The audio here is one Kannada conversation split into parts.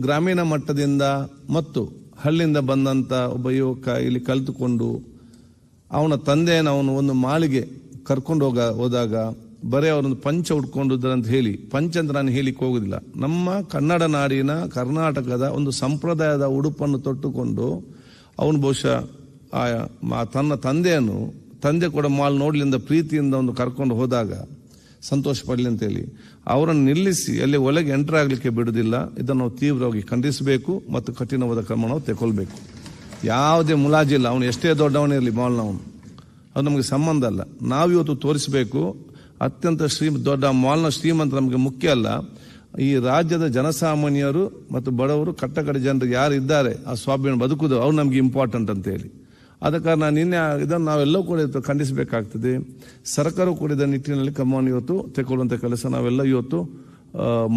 ಗ್ರಾಮೀಣ ಮಟ್ಟದಿಂದ ಮತ್ತು ಹಳ್ಳಿಯಿಂದ ಬಂದಂಥ ಒಬ್ಬ ಯುವಕ ಇಲ್ಲಿ ಕಲಿತುಕೊಂಡು ಅವನ ತಂದೆಯನ್ನು ಅವನು ಒಂದು ಮಾಳಿಗೆ ಕರ್ಕೊಂಡು ಹೋಗ, ಹೋದಾಗ ಬರೀ ಅವರೊಂದು ಪಂಚ ಅಂತ ಹೇಳಿ, ಪಂಚ ಅಂತ ನಾನು ಹೇಳಿಕ್ಕೆ ಹೋಗೋದಿಲ್ಲ. ನಮ್ಮ ಕನ್ನಡ ನಾಡಿನ ಕರ್ನಾಟಕದ ಒಂದು ಸಂಪ್ರದಾಯದ ಉಡುಪನ್ನು ತೊಟ್ಟುಕೊಂಡು ಅವನು ಬಹುಶಃ ಆ ತನ್ನ ತಂದೆಯನ್ನು, ತಂದೆ ಕೂಡ ಮಾಲ್ ನೋಡ್ಲಿಂದ ಪ್ರೀತಿಯಿಂದ ಒಂದು ಕರ್ಕೊಂಡು ಹೋದಾಗ ಸಂತೋಷ ಪಡಲಿ ಅಂತೇಳಿ ಅವರನ್ನು ನಿಲ್ಲಿಸಿ, ಅಲ್ಲಿ ಒಳಗೆ ಎಂಟರ್ ಆಗಲಿಕ್ಕೆ ಬಿಡುವುದಿಲ್ಲ ಇದನ್ನು ನಾವು ತೀವ್ರವಾಗಿ ಖಂಡಿಸಬೇಕು ಮತ್ತು ಕಠಿಣವಾದ ಕ್ರಮ ನಾವು ತೆಗೊಳ್ಬೇಕು ಯಾವುದೇ ಮುಲಾಜಿಲ್ಲ ಅವನು ಎಷ್ಟೇ ದೊಡ್ಡವನಿರಲಿ ಮಾಲ್ನವನು. ಅದು ನಮಗೆ ಸಂಬಂಧ ಅಲ್ಲ. ನಾವಿವತ್ತು ತೋರಿಸಬೇಕು, ಅತ್ಯಂತ ಶ್ರೀ, ದೊಡ್ಡ ಮಾಲ್ನ ಶ್ರೀಮಂತ ನಮಗೆ ಮುಖ್ಯ ಅಲ್ಲ. ಈ ರಾಜ್ಯದ ಜನಸಾಮಾನ್ಯರು ಮತ್ತು ಬಡವರು, ಕಟ್ಟಕಡೆ ಜನರಿಗೆ ಯಾರು ಇದ್ದಾರೆ, ಆ ಸ್ವಾಭಿಮಾನ ಬದುಕುದು ಅವ್ರು ನಮಗೆ ಇಂಪಾರ್ಟೆಂಟ್ ಅಂತ ಹೇಳಿ. ಆದ ಕಾರಣ ನಿನ್ನೆ ಇದನ್ನು ನಾವೆಲ್ಲವೂ ಕೂಡ ಇವತ್ತು ಖಂಡಿಸಬೇಕಾಗ್ತದೆ. ಸರ್ಕಾರವು ಕೂಡ ಇದರ ನಿಟ್ಟಿನಲ್ಲಿ ಕ್ರಮವನ್ನು ಇವತ್ತು ತೆಗೊಳ್ಳುವಂಥ ಕೆಲಸ ನಾವೆಲ್ಲ ಇವತ್ತು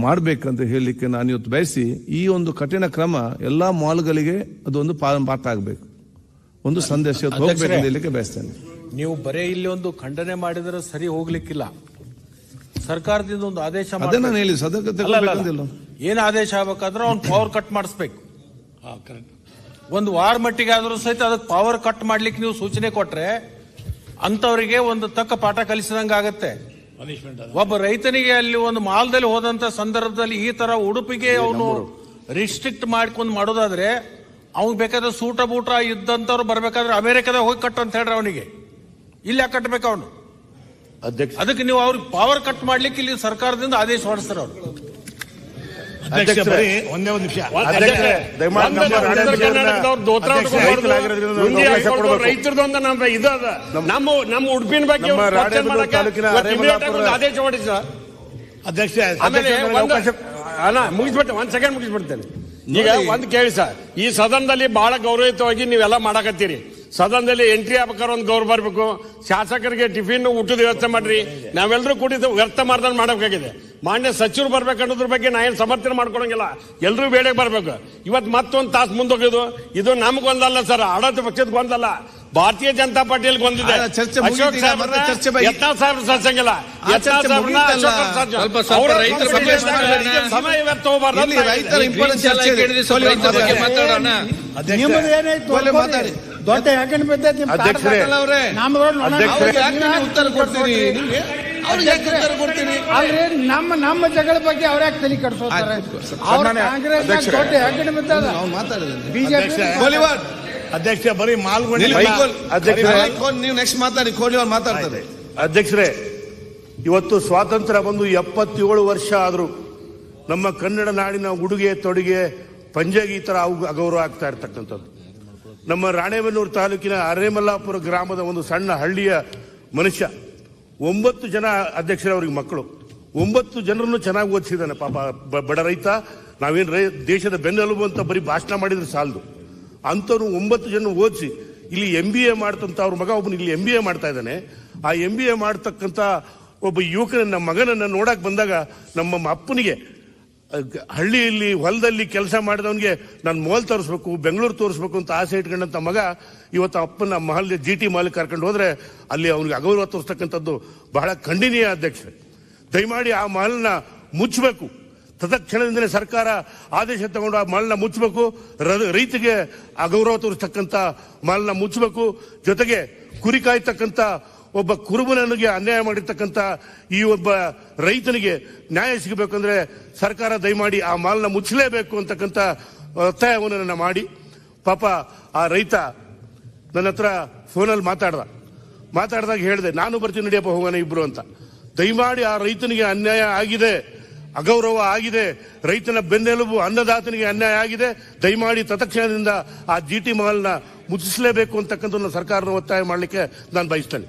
ಮಾಡಬೇಕಂತ ಹೇಳಲಿಕ್ಕೆ ನಾನು ಇವತ್ತು ಬಯಸಿ ಈ ಒಂದು ಕಠಿಣ ಕ್ರಮ ಎಲ್ಲ ಮಾಲ್ಗಳಿಗೆ ಅದೊಂದು ಪಾಠ ಆಗಬೇಕು. ಒಂದು ಸಂದೇಶ ಹೋಗ್ಬೇಕಂತ ಹೇಳಲಿಕ್ಕೆ ಬಯಸ್ತೇನೆ. ನೀವು ಬರೇ ಇಲ್ಲಿ ಒಂದು ಖಂಡನೆ ಮಾಡಿದರೆ ಸರಿ ಹೋಗ್ಲಿಕ್ಕಿಲ್ಲ. ಸರ್ಕಾರದಿಂದ ಒಂದು ಆದೇಶ ಅದೇ ನಾನು ಹೇಳಿ ಸದಕ್ಕೆ ಏನ್ ಆದೇಶ ಆಗ್ಬೇಕಾದ್ರೆ ಅವ್ನು ಪವರ್ ಕಟ್ ಮಾಡಿಸ್ಬೇಕು. ಒಂದು ವಾರ ಮಟ್ಟಿಗೆ ಆದ್ರೂ ಸಹಿತ ಅದಕ್ಕೆ ಪವರ್ ಕಟ್ ಮಾಡ್ಲಿಕ್ಕೆ ನೀವು ಸೂಚನೆ ಕೊಟ್ರೆ ಅಂತವರಿಗೆ ಒಂದು ತಕ್ಕ ಪಾಠ ಕಲಿಸಿದಂಗ ಆಗತ್ತೆ. ಒಬ್ಬ ರೈತನಿಗೆ ಅಲ್ಲಿ ಒಂದು ಮಾಲ್ದಲ್ಲಿ ಹೋದಂತ ಸಂದರ್ಭದಲ್ಲಿ ಈ ತರ ಉಡುಪಿಗೆ ಅವನು ರಿಸ್ಟ್ರಿಕ್ಟ್ ಮಾಡ್ಕೊಂಡು ಮಾಡೋದಾದ್ರೆ ಅವ್ನ್ ಬೇಕಾದ್ರೆ ಸೂಟ ಬೂಟ ಇದ್ದಂತವ್ರು ಬರ್ಬೇಕಾದ್ರೆ ಅಮೆರಿಕದಾಗ ಹೋಗಿ ಕಟ್ ಅಂತ ಹೇಳ್ರಿ ಅವನಿಗೆ. ಇಲ್ಲಿ ಯಾಕೆ ಕಟ್ಬೇಕು ಅವನು. ಅಧ್ಯಕ್ಷ ಅದಕ್ಕೆ ನೀವು ಅವ್ರಿಗೆ ಪವರ್ ಕಟ್ ಮಾಡ್ಲಿಕ್ಕೆ ಇಲ್ಲಿ ಸರ್ಕಾರದಿಂದ ಆದೇಶ ಹೊರಡಿಸ್ತಾರೆ ಅವ್ರು. ಒಂದೇ ಒಂದು ನಿಮಿಷ. ಅಧ್ಯಕ್ಷರೇ ದಯಮಾಡಿ ನಮ್ಮ. ರೈತರದೊಂದು ನಮ್ಮ ಇದು ಅದ. ನಮ್ಮ ನಮ್ಮ ಉಡುಪಿನ ಬಗ್ಗೆ ಆದೇಶ ಸರ್. ಅಧ್ಯಕ್ಷ ಆಮೇಲೆ ಅಲ್ಲ ಮುಗಿಸ್ಬಿಟ್ಟೆ ಒಂದ್ ಸೆಕೆಂಡ್ ಮುಗಿಸ್ಬಿಡ್ತೇನೆ. ಈಗ ಒಂದ್ ಕೇಳಿ ಸರ್ ಈ ಸದನದಲ್ಲಿ ಬಹಳ ಗೌರವಯುತವಾಗಿ ನೀವೆಲ್ಲ ಮಾಡಕತ್ತೀರಿ. ಸದನದಲ್ಲಿ ಎಂಟ್ರಿ ಆಗ್ಬೇಕಾದ್ರೆ ಒಂದು ಗೌರವ ಬರ್ಬೇಕು. ಶಾಸಕರಿಗೆ ಟಿಫಿನ್ ಊಟದ ವ್ಯವಸ್ಥೆ ಮಾಡ್ರಿ. ನಾವೆಲ್ಲರೂ ಕೂಡಿದ್ದು ವ್ಯರ್ಥ ಮಾಡ್ದನ್ ಮಾಡಬೇಕಾಗಿದೆ. ಮಾನ್ಯ ಸಚಿವರು ಬರ್ಬೇಕನ್ನೋದ್ರ ಬಗ್ಗೆ ನಾ ಏನ್ ಸಮರ್ಥನೆ ಮಾಡ್ಕೊಳಂಗಿಲ್ಲ. ಎಲ್ಲರೂ ಬೇಡ ಬರಬೇಕು. ಇವತ್ತು ಮತ್ತೊಂದು ತಾಸು ಮುಂದೋಗಿದ್ದು ಇದು ನಮ್ಗೊಂದಲ್ಲ ಸರ್ ಆಡಳಿತ ಪಕ್ಷದ ಒಂದಲ್ಲ. ಭಾರತೀಯ ಜನತಾ ಪಾರ್ಟಿಯಲ್ಲಿ ಗೊಂದಿದೆ ಚರ್ಚೆ ಅಶೋಕ್. ಸಮಯ ವ್ಯರ್ಥ ಹೋಗ್ಬಾರ್ದು ರೈತರ ಬಗ್ಗೆ ಮಾತಾಡೋಣ. ದೊಡ್ಡ ಯಾಕಂಡ್ ಬಿದ್ದೈತಿ ಅಧ್ಯಕ್ಷರೇ, ಉತ್ತರ ಕೊಡ್ತೀನಿ? ಅಲ್ರಿ ನಮ್ಮ ನಮ್ಮ ಜಗಳ ಬಗ್ಗೆ ಅವ್ರ ಯಾಕೆ ತಲೆ ಕಟ್ಸೋತಾರೆ. ಅವ್ರ ಕಾಂಗ್ರೆಸ್. ದೊಡ್ಡ ಯಾಕಂಡ್ ಬಿದ್ದದ? ಬಿಜೆಪಿ ಅಧ್ಯಕ್ಷ ಬರೀ ಕೋಲ್- ನೀವು ನೆಕ್ಸ್ಟ್ ಮಾತಾಡಿ ಕೋಲಿ ಅವ್ರು ಮಾತಾಡ್ತಾರೆ. ಅಧ್ಯಕ್ಷರೇ ಇವತ್ತು ಸ್ವಾತಂತ್ರ್ಯ ಬಂದು ಎಪ್ಪತ್ತೇಳು ವರ್ಷ ಆದರೂ ನಮ್ಮ ಕನ್ನಡ ನಾಡಿನ ಉಡುಗೆ ತೊಡುಗೆ ಪಂಜಾಗಿ ಈ ಥರ ಅವು ಅಗೌರವ ಆಗ್ತಾ ಇರ್ತಕ್ಕಂಥದ್ದು. ನಮ್ಮ ರಾಣೇಬೆನ್ನೂರು ತಾಲೂಕಿನ ಅರೇಮಲ್ಲಾಪುರ ಗ್ರಾಮದ ಒಂದು ಸಣ್ಣ ಹಳ್ಳಿಯ ಮನುಷ್ಯ. ಒಂಬತ್ತು ಜನ ಅಧ್ಯಕ್ಷರೇ ಅವ್ರಿಗೆ ಮಕ್ಕಳು. ಒಂಬತ್ತು ಜನರನ್ನು ಚೆನ್ನಾಗಿ ಓದಿಸಿದ್ದಾನೆ ಪಾಪ ಬಡ ರೈತ. ನಾವೇನು ದೇಶದ ಬೆನ್ನೆಲುಬು ಅಂತ ಬರೀ ಭಾಷಣ ಮಾಡಿದ್ರೆ ಸಾಲದು. ಅಂಥವ್ರು ಒಂಬತ್ತು ಜನ ಓದಿಸಿ, ಇಲ್ಲಿ ಎಂ ಬಿ ಎ ಮಾಡ್ತಂತ ಅವ್ರ ಮಗ ಒಬ್ಬನು ಇಲ್ಲಿ ಎಂ ಬಿ ಎ ಮಾಡ್ತಾ ಇದ್ದಾನೆ. ಆ ಎಂ ಬಿ ಎ ಮಾಡ್ತಕ್ಕಂಥ ಒಬ್ಬ ಯುವಕನ ನಮ್ಮ ಮಗನನ್ನ ನೋಡಕ್ ಬಂದಾಗ ನಮ್ಮ ಅಪ್ಪನಿಗೆ ಹಳ್ಳಿಯಲ್ಲಿ ಹೊಲದಲ್ಲಿ ಕೆಲಸ ಮಾಡಿದವನಿಗೆ ನಾನು ಮೋಲ್ ತೋರಿಸ್ಬೇಕು, ಬೆಂಗಳೂರು ತೋರಿಸ್ಬೇಕು ಅಂತ ಆಸೆ ಇಟ್ಕೊಂಡಂತ ಮಗ ಇವತ್ತು ಅಪ್ಪನ ಮಹಲ್ ಜಿ ಟಿ ಮಾಲ್ ಕರ್ಕೊಂಡು ಹೋದ್ರೆ ಅಲ್ಲಿ ಅವನಿಗೆ ಅಗೌರವ ತೋರಿಸ್ತಕ್ಕಂಥದ್ದು ಬಹಳ ಖಂಡನೀಯ ಅಧ್ಯಕ್ಷ. ದಯಮಾಡಿ ಆ ಮಹಲ್ನ ಮುಚ್ಚಬೇಕು ತದಕ್ಷಣದಿಂದಲೇ ಸರ್ಕಾರ ಆದೇಶ ತಗೊಂಡು ಆ ಮಾಲ್ನ ಮುಚ್ಚಬೇಕು ರೈತಗೆ ಅಗೌರವ ತೋರಿಸ್ತಕ್ಕಂಥ ಮಾಲ್ನ ಮುಚ್ಚಬೇಕು ಜೊತೆಗೆ ಕುರಿ ಕಾಯ್ತಕ್ಕಂಥ ಒಬ್ಬ ಕುರುಬನಿಗೆ ಅನ್ಯಾಯ ಮಾಡಿರ್ತಕ್ಕಂಥ ಈ ಒಬ್ಬ ರೈತನಿಗೆ ನ್ಯಾಯ ಸಿಗಬೇಕಂದ್ರೆ ಸರ್ಕಾರ ದಯಮಾಡಿ ಆ ಮಾಲನ್ನ ಮುಚ್ಚಲೇಬೇಕು ಅಂತಕ್ಕಂಥ ಒತ್ತಾಯವನ್ನು ನನ್ನ ಮಾಡಿ. ಪಾಪ ಆ ರೈತ ನನ್ನ ಹತ್ರ ಫೋನಲ್ಲಿ ಮಾತಾಡ್ದ. ಮಾತಾಡಿದಾಗ ಹೇಳಿದೆ, ನಾನು ಬರ್ತೀನಿ ನಡಿಯಪ್ಪ ಹೋಗೋಣ ಇಬ್ರು ಅಂತ. ದಯಮಾಡಿ ಆ ರೈತನಿಗೆ ಅನ್ಯಾಯ ಆಗಿದೆ, ಅಗೌರವ ಆಗಿದೆ, ರೈತನ ಬೆನ್ನೆಲುಬು ಅನ್ನದಾತನಿಗೆ ಅನ್ಯಾಯ ಆಗಿದೆ, ದಯಮಾಡಿ ತತ್ಕ್ಷಣದಿಂದ ಆ ಜಿ ಟಿ ಮಾಲ್ನ ಮುಚ್ಚಿಸಲೇಬೇಕು ಅಂತಕ್ಕಂಥ ಸರ್ಕಾರನ ಒತ್ತಾಯ ಮಾಡಲಿಕ್ಕೆ ನಾನು ಬಯಸ್ತೇನೆ.